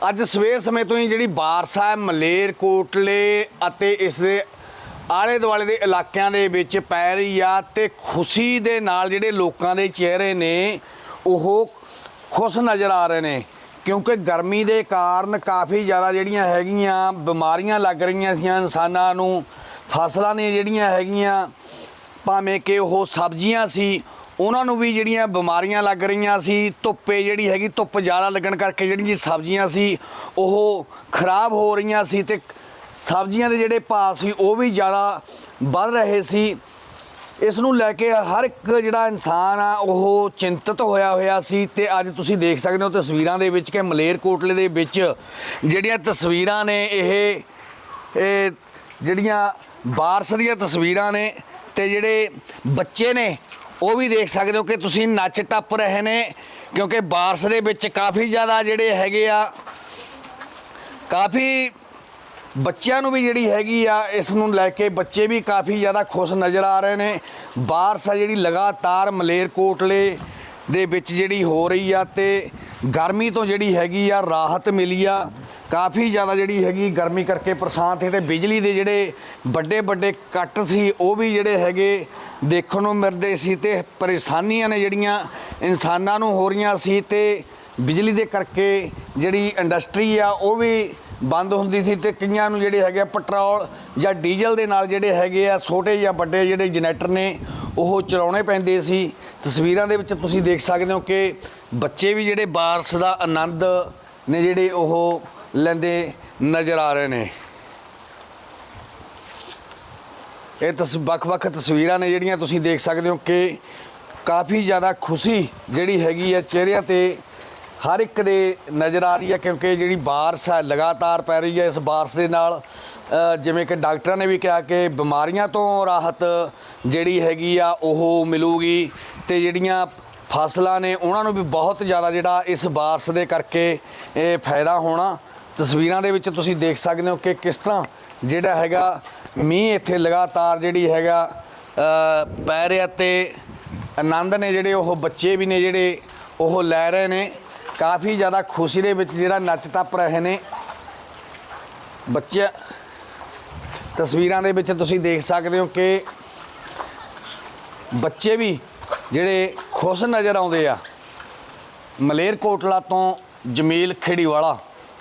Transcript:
ਅੱਜ ਸਵੇਰ ਸਮੇਂ ਤੋਂ ਹੀ ਜਿਹੜੀ ਬਾਰਿਸ਼ ਹੈ, ਮਲੇਰ, ਕੋਟਲੇ ਅਤੇ ਇਸ ਦੇ ਆਲੇ ਦੁਆਲੇ ਦੇ ਇਲਾਕਿਆਂ ਦੇ ਵਿੱਚ ਪੈ ਰਹੀ ਆ ਤੇ ਖੁਸ਼ੀ ਦੇ ਨਾਲ ਜਿਹੜੇ ਲੋਕਾਂ ਦੇ ਚਿਹਰੇ ਨੇ, ਉਹ ਖੁਸ਼ ਨਜ਼ਰ ਆ ਰਹੇ ਨੇ ਕਿਉਂਕਿ ਗਰਮੀ ਦੇ ਕਾਰਨ ਕਾਫੀ ਜ਼ਿਆਦਾ ਜਿਹੜੀਆਂ ਹੈਗੀਆਂ ਬਿਮਾਰੀਆਂ ਲੱਗ ਰਹੀਆਂ ਸੀ ਇਨਸਾਨਾਂ ਨੂੰ। ਫਸਲਾਂ ਨੇ ਜਿਹੜੀਆਂ ਹੈਗੀਆਂ, ਭਾਵੇਂ ਕਿ ਉਹ ਸਬਜ਼ੀਆਂ ਸੀ ਉਹਨਾਂ ਨੂੰ ਵੀ ਜਿਹੜੀਆਂ ਬਿਮਾਰੀਆਂ ਲੱਗ ਰਹੀਆਂ ਸੀ, ਧੁੱਪੇ ਜਿਹੜੀ ਹੈਗੀ, ਧੁੱਪ ਜ਼ਿਆਦਾ ਲੱਗਣ ਕਰਕੇ ਜਿਹੜੀਆਂ ਸਬਜ਼ੀਆਂ ਸੀ, ਉਹ ਖਰਾਬ ਹੋ ਰਹੀਆਂ ਸੀ ਤੇ ਸਬਜ਼ੀਆਂ ਦੇ ਜਿਹੜੇ ਭਾਅ ਸੀ, ਉਹ ਵੀ ਜ਼ਿਆਦਾ ਵੱਧ ਰਹੇ ਸੀ। ਇਸ ਨੂੰ ਲੈ ਕੇ ਹਰ ਇੱਕ ਜਿਹੜਾ ਇਨਸਾਨ ਆ, ਉਹ ਚਿੰਤਤ ਹੋਇਆ ਹੋਇਆ ਸੀ ਤੇ ਅੱਜ ਤੁਸੀਂ ਦੇਖ ਸਕਦੇ ਹੋ ਤਸਵੀਰਾਂ ਦੇ ਵਿੱਚ ਕਿ ਮਲੇਰਕੋਟਲੇ ਦੇ ਵਿੱਚ ਜਿਹੜੀਆਂ ਤਸਵੀਰਾਂ ਨੇ, ਇਹ ਇਹ ਜਿਹੜੀਆਂ ਬਾਰਸ ਦੀਆਂ ਤਸਵੀਰਾਂ ਨੇ ਤੇ ਜਿਹੜੇ ਬੱਚੇ ਨੇ ਉਹ ਵੀ ਦੇਖ ਸਕਦੇ ਹੋ ਕਿ ਤੁਸੀਂ ਨੱਚ ਟੱਪ ਰਹੇ ਨੇ, ਕਿਉਂਕਿ ਬਾਰਸ ਦੇ ਵਿੱਚ ਕਾਫੀ ਜ਼ਿਆਦਾ ਜਿਹੜੇ ਹੈਗੇ ਆ, ਕਾਫੀ ਬੱਚਿਆਂ ਨੂੰ ਵੀ ਜਿਹੜੀ ਹੈਗੀ ਆ, ਇਸ ਨੂੰ ਲੈ ਕੇ ਬੱਚੇ ਵੀ ਕਾਫੀ ਜ਼ਿਆਦਾ ਖੁਸ਼ ਨਜ਼ਰ ਆ ਰਹੇ ਨੇ। ਬਾਰਸ਼ ਆ ਜਿਹੜੀ ਲਗਾਤਾਰ ਮਲੇਰਕੋਟਲੇ ਦੇ ਵਿੱਚ ਜਿਹੜੀ ਹੋ ਰਹੀ ਆ ਤੇ ਗਰਮੀ ਤੋਂ ਜਿਹੜੀ ਹੈਗੀ ਆ, ਰਾਹਤ ਮਿਲੀ ਆ। ਕਾਫੀ ਜ਼ਿਆਦਾ ਜਿਹੜੀ ਹੈਗੀ ਗਰਮੀ ਕਰਕੇ ਪਰਸਾਂਤ ਸੀ ਤੇ ਬਿਜਲੀ ਦੇ ਜਿਹੜੇ ਵੱਡੇ ਵੱਡੇ ਕੱਟ ਸੀ, ਉਹ ਵੀ ਜਿਹੜੇ ਹੈਗੇ ਦੇਖਣ ਨੂੰ ਮਿਲਦੇ ਸੀ ਤੇ ਪਰੇਸ਼ਾਨੀਆਂ ਨੇ ਜਿਹੜੀਆਂ ਇਨਸਾਨਾਂ ਨੂੰ ਹੋ ਰਹੀਆਂ ਸੀ ਤੇ ਬਿਜਲੀ ਦੇ ਕਰਕੇ ਜਿਹੜੀ ਇੰਡਸਟਰੀ ਆ, ਉਹ ਵੀ ਬੰਦ ਹੁੰਦੀ ਸੀ ਤੇ ਕਈਆਂ ਨੂੰ ਜਿਹੜੇ ਹੈਗੇ ਆ ਪੈਟਰੋਲ ਜਾਂ ਡੀਜ਼ਲ ਦੇ ਨਾਲ ਜਿਹੜੇ ਹੈਗੇ ਆ, ਛੋਟੇ ਜਾਂ ਵੱਡੇ ਜਿਹੜੇ ਜਨਰੇਟਰ ਨੇ, ਉਹ ਚਲਾਉਣੇ ਪੈਂਦੇ ਸੀ। ਤਸਵੀਰਾਂ ਦੇ ਵਿੱਚ ਤੁਸੀਂ ਦੇਖ ਸਕਦੇ ਹੋ ਕਿ ਬੱਚੇ ਵੀ ਜਿਹੜੇ ਬਾਰਸ਼ ਦਾ ਆਨੰਦ ਨੇ ਜਿਹੜੇ ਉਹ ਲੈਂਦੇ ਨਜ਼ਰ ਆ ਰਹੇ ਨੇ। ਇਹ ਤਸ, ਵੱਖ-ਵੱਖ ਤਸਵੀਰਾਂ ਨੇ ਜਿਹੜੀਆਂ ਤੁਸੀਂ ਦੇਖ ਸਕਦੇ ਹੋ ਕਿ ਕਾਫੀ ਜ਼ਿਆਦਾ ਖੁਸ਼ੀ ਜਿਹੜੀ ਹੈਗੀ ਆ ਚਿਹਰਿਆਂ ਤੇ ਹਰ ਇੱਕ ਦੇ ਨਜ਼ਰ ਆ ਰਹੀ ਹੈ ਕਿਉਂਕਿ ਜਿਹੜੀ ਬਾਰਿਸ਼ ਹੈ ਲਗਾਤਾਰ ਪੈ ਰਹੀ ਹੈ ਇਸ ਬਾਰਿਸ਼ ਦੇ ਨਾਲ। ਜਿਵੇਂ ਕਿ ਡਾਕਟਰਾਂ ਨੇ ਵੀ ਕਿਹਾ ਕਿ ਬਿਮਾਰੀਆਂ ਤੋਂ ਰਾਹਤ ਜਿਹੜੀ ਹੈਗੀ ਆ ਉਹ ਮਿਲੂਗੀ ਤੇ ਜਿਹੜੀਆਂ ਫਸਲਾਂ ਨੇ ਉਹਨਾਂ ਨੂੰ ਵੀ ਬਹੁਤ ਜ਼ਿਆਦਾ ਜਿਹੜਾ ਇਸ ਬਾਰਿਸ਼ ਦੇ ਕਰਕੇ ਇਹ ਫਾਇਦਾ ਹੋਣਾ। ਤਸਵੀਰਾਂ ਦੇ ਵਿੱਚ ਤੁਸੀਂ ਦੇਖ ਸਕਦੇ ਹੋ ਕਿ ਕਿਸ ਤਰ੍ਹਾਂ ਜਿਹੜਾ ਹੈਗਾ ਮੀਂਹ ਇੱਥੇ ਲਗਾਤਾਰ ਜਿਹੜੀ ਹੈਗਾ ਪੈ ਰਿਹਾ ਤੇ ਆਨੰਦ ਨੇ ਜਿਹੜੇ ਉਹ ਬੱਚੇ ਵੀ ਨੇ ਜਿਹੜੇ ਉਹ ਲੈ ਰਹੇ ਨੇ। ਕਾਫੀ ਜ਼ਿਆਦਾ ਖੁਸ਼ੀ ਦੇ ਵਿੱਚ ਜਿਹੜਾ ਨੱਚ ਟੱਪ ਰਹੇ ਨੇ। ਬੱਚੇ, ਤਸਵੀਰਾਂ ਦੇ ਵਿੱਚ ਤੁਸੀਂ ਦੇਖ ਸਕਦੇ ਹੋ ਕਿ ਬੱਚੇ ਵੀ ਜਿਹੜੇ ਖੁਸ਼ ਨਜ਼ਰ ਆਉਂਦੇ ਆ। ਮਲੇਰਕੋਟਲਾ ਤੋਂ ਜਮੀਲ ਖੇੜੀਵਾਲਾ।